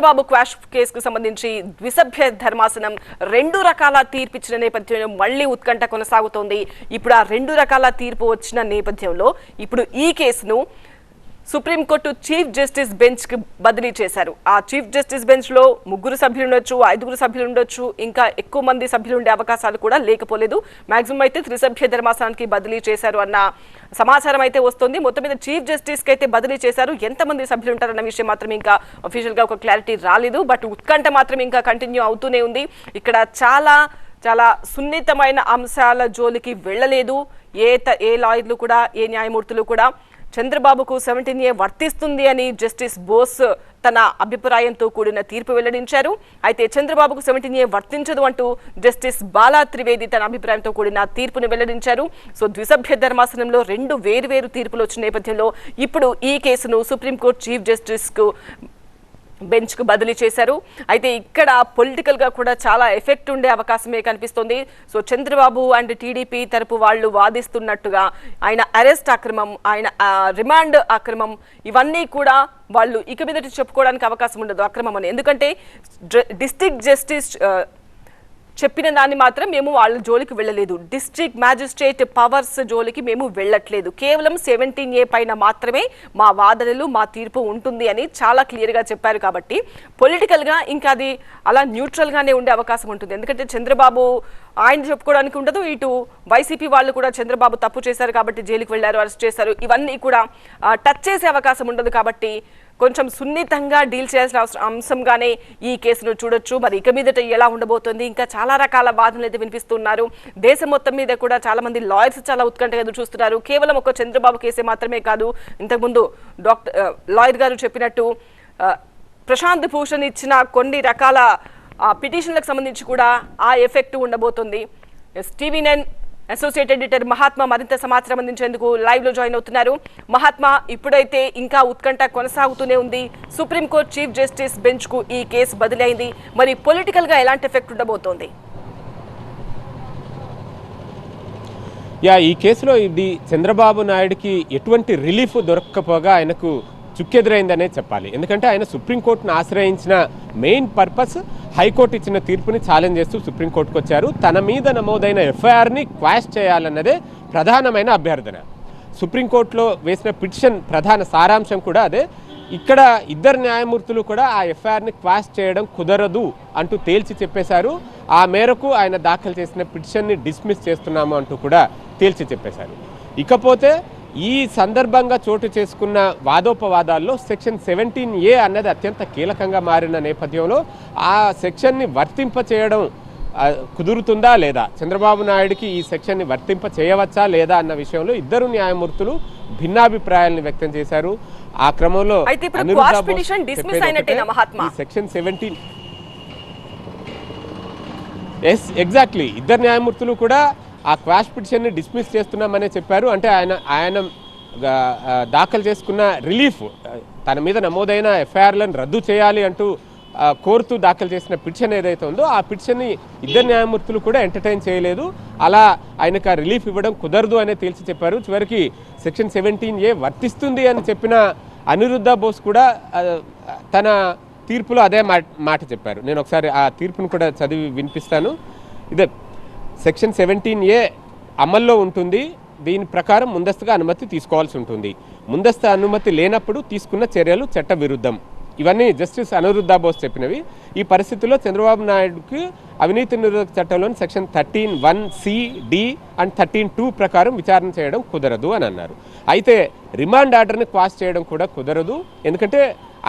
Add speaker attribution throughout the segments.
Speaker 1: Chandrababu quash కేసుకు సంబంధించి ద్విసభ్య ధర్మాసనం రెండు రకాల తీర్పు ఇచ్చిన నేపథ్యంలో మళ్ళీ ఉత్కంఠ కొనసాగుతోంది. ఇప్పుడు ఆ రెండు రకాల తీర్పు వచ్చిన నేపథ్యంలో ఇప్పుడు ఈ కేసును సుప్రీంకోర్టు చీఫ్ జస్టిస్ బెంచ్కి బదిలీ చేశారు. ఆ చీఫ్ జస్టిస్ బెంచ్లో ముగ్గురు సభ్యులు ఉండొచ్చు ఐదుగురు సభ్యులు ఉండొచ్చు ఇంకా ఎక్కువ మంది సభ్యులు ఉండే అవకాశాలు కూడా లేకపోలేదు. మాక్సిమం అయితే త్రిసభ్య ధర్మాసనానికి బదిలీ చేశారు అన్న సమాచారం అయితే వస్తుంది. మొత్తం మీద చీఫ్ జస్టిస్కి అయితే బదిలీ చేశారు. ఎంతమంది సభ్యులు ఉంటారన్న విషయం మాత్రం ఇంకా అఫీషియల్గా ఒక క్లారిటీ రాలేదు. బట్ ఉత్కంఠ మాత్రం ఇంకా కంటిన్యూ అవుతూనే ఉంది. ఇక్కడ చాలా చాలా సున్నితమైన అంశాల జోలికి వెళ్ళలేదు. ఏ ఏ లాయర్లు కూడా ఏ న్యాయమూర్తులు కూడా చంద్రబాబుకు సెవెంటీన్ ఏ వర్తిస్తుంది అని జస్టిస్ బోస్ తన అభిప్రాయంతో కూడిన తీర్పు వెల్లడించారు. అయితే చంద్రబాబుకు సెవెంటీన్ ఏ వర్తించదు అంటూ జస్టిస్ బాలా త్రివేది తన అభిప్రాయంతో కూడిన తీర్పును వెల్లడించారు. సో ద్విసభ్య ధర్మాసనంలో రెండు వేరువేరు తీర్పులు వచ్చిన నేపథ్యంలో ఇప్పుడు ఈ కేసును సుప్రీంకోర్టు చీఫ్ జస్టిస్కు బెంచ్కు బెంచ్కు బదిలీ చేశారు. అయితే ఇక్కడ పొలిటికల్గా కూడా చాలా ఎఫెక్ట్ ఉండే అవకాశమే కనిపిస్తుంది. సో చంద్రబాబు అండ్ టీడీపీ తరపు వాళ్ళు వాదిస్తున్నట్టుగా ఆయన అరెస్ట్ అక్రమం ఆయన రిమాండ్ అక్రమం ఇవన్నీ కూడా వాళ్ళు ఇక మీదటి చెప్పుకోవడానికి అవకాశం ఉండదు అక్రమం అని. ఎందుకంటే డిస్టిక్ జస్టిస్ చెప్పిన దాన్ని మాత్రం మేము వాళ్ళ జోలికి వెళ్ళలేదు. డిస్ట్రిక్ట్ మ్యాజిస్ట్రేట్ పవర్స్ జోలికి మేము వెళ్ళట్లేదు. కేవలం సెవెంటీన్ ఏ పైన మాత్రమే మా వాదనలు మా తీర్పు ఉంటుంది అని చాలా క్లియర్గా చెప్పారు కాబట్టి పొలిటికల్గా ఇంకా అది అలా న్యూట్రల్గానే ఉండే అవకాశం ఉంటుంది. ఎందుకంటే చంద్రబాబు ఆయన చెప్పుకోవడానికి ఉండదు ఇటు వైసీపీ వాళ్ళు కూడా చంద్రబాబు తప్పు చేశారు కాబట్టి జైలుకి వెళ్ళారు అరెస్ట్ చేశారు. ఇవన్నీ కూడా టచ్ చేసే అవకాశం ఉండదు కాబట్టి కొంచెం సున్నితంగా డీల్ చేయాల్సిన అవసరం అంశంగానే ఈ కేసును చూడొచ్చు. మరి ఇక మీదట ఎలా ఉండబోతుంది? ఇంకా చాలా రకాల వాదనలు అయితే వినిపిస్తున్నారు. దేశం మొత్తం మీద కూడా చాలా మంది లాయర్స్ చాలా ఉత్కంఠగా ఎదురు చూస్తున్నారు. కేవలం ఒక చంద్రబాబు కేసే మాత్రమే కాదు ఇంతకుముందు డాక్టర్ లాయర్ గారు చెప్పినట్టు ప్రశాంత్ భూషణ్ ఇచ్చిన కొన్ని రకాల పిటిషన్లకు సంబంధించి కూడా ఆ ఎఫెక్ట్ ఉండబోతుంది. S TV nine associate editor Mahatma మరింత సమాచారం అందించేందుకు లైవ్లో జాయిన్ అవుతున్నారు. మహాత్మా ఇప్పుడైతే ఇంకా ఉత్కంఠ కొనసాగుతూనే ఉంది. సుప్రీంకోర్టు చీఫ్ జస్టిస్ బెంచ్కు ఈ కేసు బదిలీ అయింది మరి పొలిటికల్గా ఎలాంటి ఎఫెక్ట్ ఉండబోతోంది?
Speaker 2: యా ఈ కేసులో ఇది చంద్రబాబు నాయుడికి ఎటువంటి రిలీఫ్ దొరక్కపోగా ఆయనకు చుక్కెదురైందనే చెప్పాలి. ఎందుకంటే ఆయన సుప్రీంకోర్టును ఆశ్రయించిన మెయిన్ పర్పస్ హైకోర్టు ఇచ్చిన తీర్పుని ఛాలెంజ్ చేస్తూ సుప్రీంకోర్టుకు వచ్చారు. తన మీద నమోదైన ఎఫ్ఐఆర్ని క్వాష్ చేయాలన్నదే ప్రధానమైన అభ్యర్థన. సుప్రీంకోర్టులో వేసిన పిటిషన్ ప్రధాన సారాంశం కూడా అదే. ఇక్కడ ఇద్దరు న్యాయమూర్తులు కూడా ఆ ఎఫ్ఐఆర్ని క్వాష్ చేయడం కుదరదు అంటూ తేల్చి చెప్పేశారు. ఆ మేరకు ఆయన దాఖలు చేసిన పిటిషన్ని డిస్మిస్ చేస్తున్నాము అంటూ కూడా తేల్చి చెప్పేశారు. ఇకపోతే ఈ సందర్భంగా చోటు చేసుకున్న వాదోపవాదాల్లో సెక్షన్ సెవెంటీన్ ఏ అన్నది అత్యంత కీలకంగా మారిన నేపథ్యంలో ఆ సెక్షన్ని వర్తింప చేయడం కుదురుతుందా లేదా? చంద్రబాబు నాయుడుకి ఈ సెక్షన్ని వర్తింప చేయవచ్చా లేదా అన్న విషయంలో ఇద్దరు న్యాయమూర్తులు భిన్నాభిప్రాయాలను వ్యక్తం చేశారు. ఆ క్రమంలో సెక్షన్ సెవెంటీన్ ఎస్ ఎగ్జాక్ట్లీ ఇద్దరు న్యాయమూర్తులు కూడా ఆ క్వాష్ పిటిషన్ని డిస్మిస్ చేస్తున్నామనే చెప్పారు. అంటే ఆయన ఆయన దాఖలు చేసుకున్న రిలీఫ్ తన మీద నమోదైన ఎఫ్ఐఆర్లను రద్దు చేయాలి అంటూ కోరుతూ దాఖలు చేసిన పిటిషన్ ఏదైతే ఉందో ఆ పిటిషన్ని ఇద్దరు న్యాయమూర్తులు కూడా ఎంటర్టైన్ చేయలేదు. అలా ఆయనకు ఆ రిలీఫ్ ఇవ్వడం కుదరదు అనే తేల్చి చెప్పారు. చివరికి సెక్షన్ సెవెంటీన్ ఏ వర్తిస్తుంది అని చెప్పిన అనిరుద్ధ బోస్ కూడా తన తీర్పులో అదే మాట మాట చెప్పారు. నేను ఒకసారి ఆ తీర్పును కూడా చదివి వినిపిస్తాను. ఇదే సెక్షన్ సెవెంటీన్ ఏ అమల్లో ఉంటుంది. దీని ప్రకారం ముందస్తుగా అనుమతి తీసుకోవాల్సి ఉంటుంది. ముందస్తు అనుమతి లేనప్పుడు తీసుకున్న చర్యలు చట్ట విరుద్ధం ఇవన్నీ జస్టిస్ అనిరుద్ధ బోస్ చెప్పినవి. ఈ పరిస్థితిలో చంద్రబాబు నాయుడుకి అవినీతి నిరోధక చట్టంలోని section thirteen one C D and thirteen two ప్రకారం విచారణ చేయడం కుదరదు అని అన్నారు. అయితే రిమాండ్ ఆర్డర్ని క్వాష్ చేయడం కూడా కుదరదు. ఎందుకంటే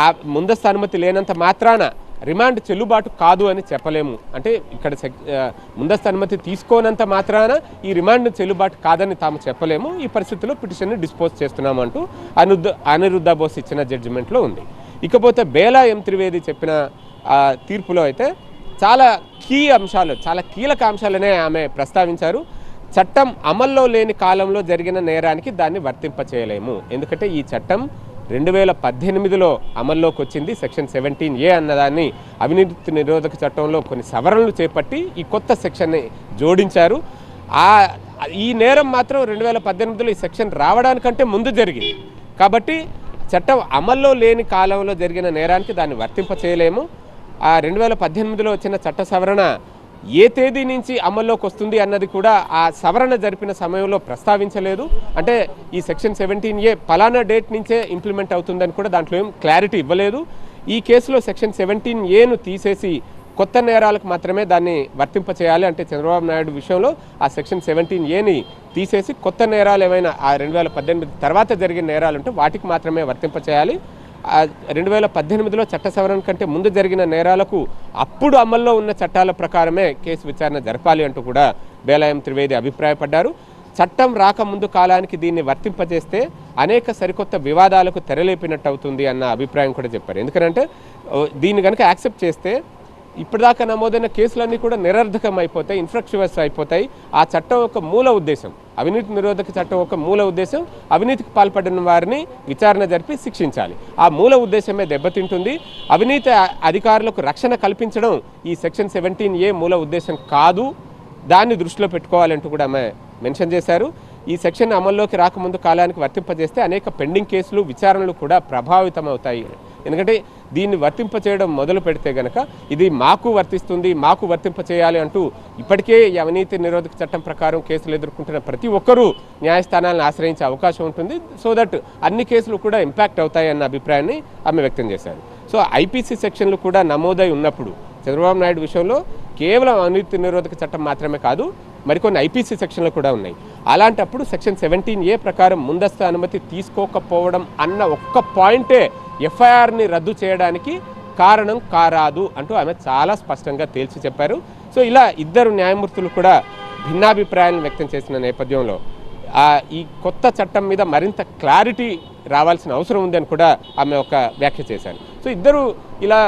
Speaker 2: ఆ ముందస్తు అనుమతి లేనంత మాత్రాన రిమాండ్ చెల్లుబాటు కాదు అని చెప్పలేము. అంటే ఇక్కడ ముందస్తు అనుమతి తీసుకోనంత మాత్రాన ఈ రిమాండ్ చెల్లుబాటు కాదని తాము చెప్పలేము. ఈ పరిస్థితుల్లో పిటిషన్ని డిస్పోజ్ చేస్తున్నామంటూ అంటూ అనిరుద్ధ బోస్ ఇచ్చిన జడ్జిమెంట్లో ఉంది. ఇకపోతే బేలా ఎం త్రివేది చెప్పిన తీర్పులో అయితే చాలా కీ అంశాలు చాలా కీలక అంశాలనే ఆమె ప్రస్తావించారు. చట్టం అమల్లో లేని కాలంలో జరిగిన నేరానికి దాన్ని వర్తింపచేయలేము. ఎందుకంటే ఈ చట్టం రెండు వేల పద్దెనిమిదిలో అమల్లోకి వచ్చింది సెక్షన్ సెవెంటీన్ ఏ అన్నదాన్ని. అవినీతి నిరోధక చట్టంలో కొన్ని సవరణలు చేపట్టి ఈ కొత్త సెక్షన్ని జోడించారు. ఆ ఈ నేరం మాత్రం రెండు వేల పద్దెనిమిదిలో ఈ సెక్షన్ రావడానికంటే ముందు జరిగింది. కాబట్టి చట్టం అమల్లో లేని కాలంలో జరిగిన నేరానికి దాన్ని వర్తింప చేయలేము ఆ రెండు వేల పద్దెనిమిదిలో వచ్చిన చట్ట సవరణ ఏ తేదీ నుంచి అమల్లోకి వస్తుంది అన్నది కూడా ఆ సవరణ జరిపిన సమయంలో ప్రస్తావించలేదు. అంటే ఈ సెక్షన్ సెవెంటీన్ ఏ పలానా డేట్ నుంచే ఇంప్లిమెంట్ అవుతుందని కూడా దాంట్లో ఏం క్లారిటీ ఇవ్వలేదు. ఈ కేసులో సెక్షన్ సెవెంటీన్ ఏను తీసేసి కొత్త నేరాలకు మాత్రమే దాన్ని వర్తింప చేయాలి అంటే చంద్రబాబు నాయుడు విషయంలో ఆ సెక్షన్ సెవెంటీన్ ఏని తీసేసి కొత్త నేరాలు ఏమైనా ఆ రెండు వేల పద్దెనిమిది తర్వాత జరిగిన నేరాలు ఉంటే వాటికి మాత్రమే వర్తింప చేయాలి రెండు వేల పద్దెనిమిదిలో చట్ట సవరణ కంటే ముందు జరిగిన నేరాలకు అప్పుడు అమల్లో ఉన్న చట్టాల ప్రకారమే కేసు విచారణ జరపాలి అంటూ కూడా బేలాయం త్రివేది అభిప్రాయపడ్డారు. చట్టం రాకముందు కాలానికి దీన్ని వర్తింపజేస్తే అనేక సరికొత్త వివాదాలకు తెరలేపినట్టు అవుతుంది అన్న అభిప్రాయం కూడా చెప్పారు. ఎందుకంటే దీన్ని కనుక యాక్సెప్ట్ చేస్తే ఇప్పటిదాకా నమోదైన కేసులన్నీ కూడా నిరర్ధకం అయిపోతాయి ఇన్ఫ్రక్చువస్ అయిపోతాయి. ఆ చట్టం యొక్క మూల ఉద్దేశం. అవినీతి నిరోధక చట్టం యొక్క మూల ఉద్దేశం. అవినీతికి పాల్పడిన వారిని విచారణ జరిపి శిక్షించాలి. ఆ మూల ఉద్దేశమే దెబ్బతింటుంది. అవినీతి అధికారులకు రక్షణ కల్పించడం ఈ సెక్షన్ సెవెంటీన్ ఏ మూల ఉద్దేశం కాదు. దాన్ని దృష్టిలో పెట్టుకోవాలంటూ కూడా ఆమె మెన్షన్ చేశారు. ఈ సెక్షన్ అమల్లోకి రాకముందు కాలానికి వర్తింపజేస్తే అనేక పెండింగ్ కేసులు విచారణలు కూడా ప్రభావితం అవుతాయి ఎందుకంటే దీన్ని వర్తింప చేయడం మొదలు పెడితే గనక ఇది మాకు వర్తిస్తుంది మాకు వర్తింప చేయాలి అంటూ ఇప్పటికే ఈ అవినీతి నిరోధక చట్టం ప్రకారం కేసులు ఎదుర్కొంటున్న ప్రతి ఒక్కరూ న్యాయస్థానాలను ఆశ్రయించే అవకాశం ఉంటుంది. సో దట్ అన్ని కేసులు కూడా ఇంపాక్ట్ అవుతాయన్న అభిప్రాయాన్ని ఆమె వ్యక్తం చేశారు. సో ఐపీసీ సెక్షన్లు కూడా నమోదై ఉన్నప్పుడు చంద్రబాబు నాయుడు విషయంలో కేవలం అవినీతి నిరోధక చట్టం మాత్రమే కాదు మరికొన్ని ఐపీసీ సెక్షన్లు కూడా ఉన్నాయి. అలాంటప్పుడు సెక్షన్ సెవెంటీన్ ఏ ప్రకారం ముందస్తు అనుమతి తీసుకోకపోవడం అన్న ఒక్క పాయింటే ఎఫ్ఐఆర్ని రద్దు చేయడానికి కారణం కారాదు అంటూ ఆమె చాలా స్పష్టంగా తేల్చి చెప్పారు. సో ఇలా ఇద్దరు న్యాయమూర్తులు కూడా భిన్నాభిప్రాయాలను వ్యక్తం చేసిన నేపథ్యంలో ఈ కొత్త చట్టం మీద మరింత క్లారిటీ రావాల్సిన అవసరం ఉందని కూడా ఆమె ఒక వ్యాఖ్య చేశారు. సో ఇద్దరు ఇలా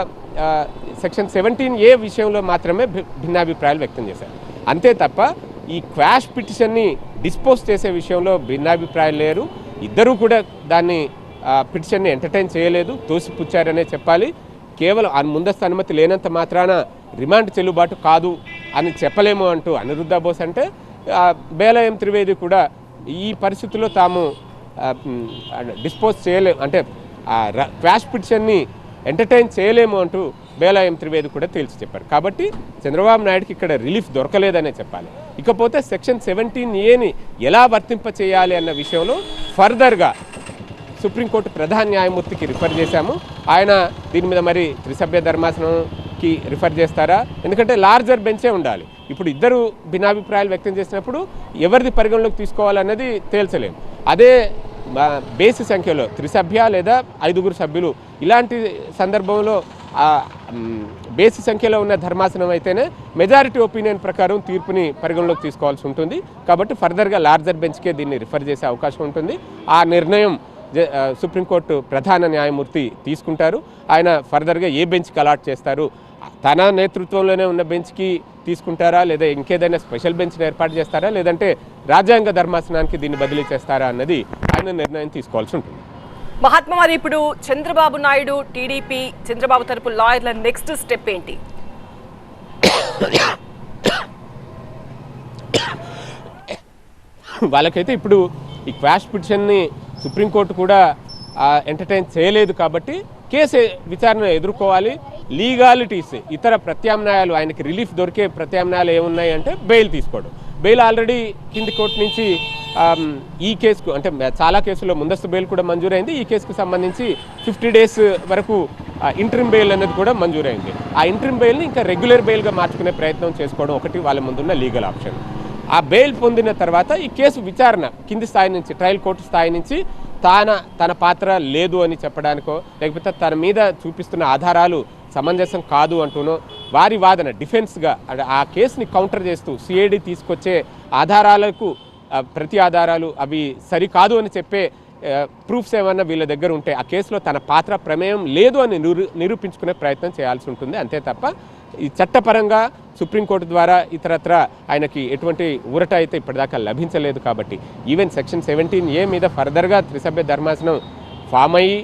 Speaker 2: సెక్షన్ సెవెంటీన్ ఏ విషయంలో మాత్రమే భిన్నాభిప్రాయాలు వ్యక్తం చేశారు. అంతే తప్ప ఈ క్వాష్ పిటిషన్ని డిస్పోజ్ చేసే విషయంలో భిన్నాభిప్రాయాలు లేరు. ఇద్దరూ కూడా దాన్ని పిటిషన్ని ఎంటర్టైన్ చేయలేదు తోసిపుచ్చారనే చెప్పాలి. కేవలం ఆ ముందస్తు అనుమతి లేనంత మాత్రాన రిమాండ్ చెల్లుబాటు కాదు అని చెప్పలేము అంటూ అనిరుద్ధ బోస్ అంటే బేలయం త్రివేది కూడా ఈ పరిస్థితుల్లో తాము డిస్పోజ్ చేయలేము అంటే క్వాష్ పిటిషన్ని ఎంటర్టైన్ చేయలేము అంటూ బేలాయం త్రివేది కూడా తేల్చి చెప్పారు. కాబట్టి చంద్రబాబు నాయుడుకి ఇక్కడ రిలీఫ్ దొరకలేదనే చెప్పాలి. ఇకపోతే సెక్షన్ సెవెంటీన్ ఏని ఎలా వర్తింప చేయాలి అన్న విషయంలో ఫర్దర్గా సుప్రీంకోర్టు ప్రధాన న్యాయమూర్తికి రిఫర్ చేశాము. ఆయన దీని మీద మరి త్రిసభ్య ధర్మాసనంకి రిఫర్ చేస్తారా? ఎందుకంటే లార్జర్ బెంచే ఉండాలి. ఇప్పుడు ఇద్దరు భిన్నాభిప్రాయాలు వ్యక్తం చేసినప్పుడు ఎవరిది పరిగణలోకి తీసుకోవాలన్నది తేల్చలేము అదే బేసి సంఖ్యలో త్రిసభ్య లేదా ఐదుగురు సభ్యులు ఇలాంటి సందర్భంలో బేసి సంఖ్యలో ఉన్న ధర్మాసనం అయితేనే మెజారిటీ ఒపీనియన్ ప్రకారం తీర్పుని పరిగణలోకి తీసుకోవాల్సి ఉంటుంది. కాబట్టి ఫర్దర్గా లార్జర్ బెంచ్కే దీన్ని రిఫర్ చేసే అవకాశం ఉంటుంది. ఆ నిర్ణయం సుప్రీంకోర్టు ప్రధాన న్యాయమూర్తి తీసుకుంటారు. ఆయన ఫర్దర్గా ఏ బెంచ్కి అలాట్ చేస్తారు? తన నేతృత్వంలోనే ఉన్న బెంచ్కి తీసుకుంటారా? లేదా ఇంకేదైనా స్పెషల్ బెంచ్ని ఏర్పాటు చేస్తారా? లేదంటే రాజ్యాంగ ధర్మాసనానికి దీన్ని బదిలీ చేస్తారా అన్నది ఆయన నిర్ణయం తీసుకోవాల్సి ఉంటుంది.
Speaker 1: మహాత్మా మరి ఇప్పుడు చంద్రబాబు నాయుడు టీడీపీ చంద్రబాబు తరపు లాయర్ల నెక్స్ట్ స్టెప్ ఏంటి?
Speaker 2: వాళ్ళకైతే ఇప్పుడు ఈ క్వాష్ పిటిషన్ని సుప్రీంకోర్టు కూడా ఎంటర్టైన్ చేయలేదు కాబట్టి కేసు విచారణ ఎదుర్కోవాలి. లీగాలిటీస్ ఇతర ప్రత్యామ్నాయాలు ఆయనకి రిలీఫ్ దొరికే ప్రత్యామ్నాయాలు ఏమున్నాయి అంటే బెయిల్ తీసుకోవడం. బెయిల్ ఆల్రెడీ కింది కోర్టు నుంచి ఈ కేసుకు అంటే చాలా కేసుల్లో ముందస్తు బెయిల్ కూడా మంజూరైంది. ఈ కేసుకు సంబంధించి ఫిఫ్టీ డేస్ వరకు ఇంట్రిమ్ బెయిల్ అనేది కూడా మంజూరైంది. ఆ ఇంట్రిమ్ బెయిల్ని ఇంకా రెగ్యులర్ బెయిల్గా మార్చుకునే ప్రయత్నం చేసుకోవడం ఒకటి వాళ్ళ ముందున్న లీగల్ ఆప్షన్ ఆ బెయిల్ పొందిన తర్వాత ఈ కేసు విచారణ కింది స్థాయి నుంచి ట్రయల్ కోర్టు స్థాయి నుంచి తాన తన పాత్ర లేదు అని చెప్పడానికో లేకపోతే తన మీద చూపిస్తున్న ఆధారాలు సమంజసం కాదు అంటూనో వారి వాదన డిఫెన్స్గా ఆ కేసుని కౌంటర్ చేస్తూ సిఐడి తీసుకొచ్చే ఆధారాలకు ప్రతి ఆధారాలు అవి సరికాదు అని చెప్పే ప్రూఫ్స్ ఏమన్నా వీళ్ళ దగ్గర ఉంటే ఆ కేసులో తన పాత్ర ప్రమేయం లేదు అని నిరూ నిరూపించుకునే ప్రయత్నం చేయాల్సి ఉంటుంది. అంతే తప్ప ఈ చట్టపరంగా సుప్రీంకోర్టు ద్వారా ఇతరత్ర ఆయనకి ఎటువంటి ఊరట అయితే ఇప్పటిదాకా లభించలేదు కాబట్టి ఈవెన్ సెక్షన్ సెవెంటీన్ ఏ మీద ఫర్దర్గా త్రిసభ్య ధర్మాసనం ఫామ్ అయ్యి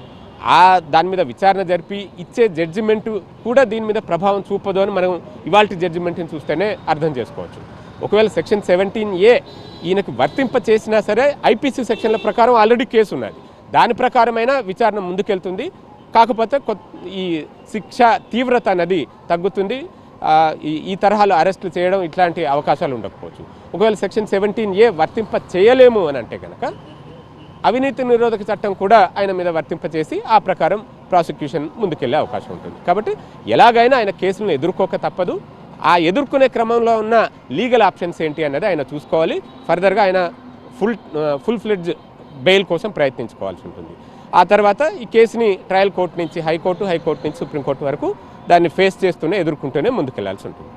Speaker 2: ఆ దాని మీద విచారణ జరిపి ఇచ్చే జడ్జిమెంట్ కూడా దీని మీద ప్రభావం చూపదు అని మనం ఇవాళ జడ్జిమెంట్ని చూస్తేనే అర్థం చేసుకోవచ్చు. ఒకవేళ సెక్షన్ సెవెంటీన్ ఏ ఈయనకు వర్తింప చేసినా సరే ఐపీసీ సెక్షన్ల ప్రకారం ఆల్రెడీ కేసు ఉన్నది. దాని ప్రకారమైన విచారణ ముందుకెళ్తుంది. కాకపోతే ఈ శిక్ష తీవ్రత అనేది తగ్గుతుంది. ఈ ఈ తరహాలో అరెస్టులు చేయడం ఇట్లాంటి అవకాశాలు ఉండకపోవచ్చు. ఒకవేళ సెక్షన్ సెవెంటీన్ ఏ వర్తింప చేయలేము అని అంటే కనుక అవినీతి నిరోధక చట్టం కూడా ఆయన మీద వర్తింపచేసి ఆ ప్రకారం ప్రాసిక్యూషన్ ముందుకెళ్ళే అవకాశం ఉంటుంది. కాబట్టి ఎలాగైనా ఆయన కేసులను ఎదుర్కోక తప్పదు. ఆ ఎదుర్కొనే క్రమంలో ఉన్న లీగల్ ఆప్షన్స్ ఏంటి అన్నది ఆయన చూసుకోవాలి. ఫర్దర్గా ఆయన ఫుల్ ఫుల్ ఫ్లెడ్జ్ బెయిల్ కోసం ప్రయత్నించుకోవాల్సి ఉంటుంది. ఆ తర్వాత ఈ కేసుని ట్రయల్ కోర్టు నుంచి హైకోర్టు హైకోర్టు నుంచి సుప్రీంకోర్టు వరకు దాన్ని ఫేస్ చేస్తూనే ఎదుర్కొంటూనే ముందుకెళ్ళాల్సి ఉంటుంది.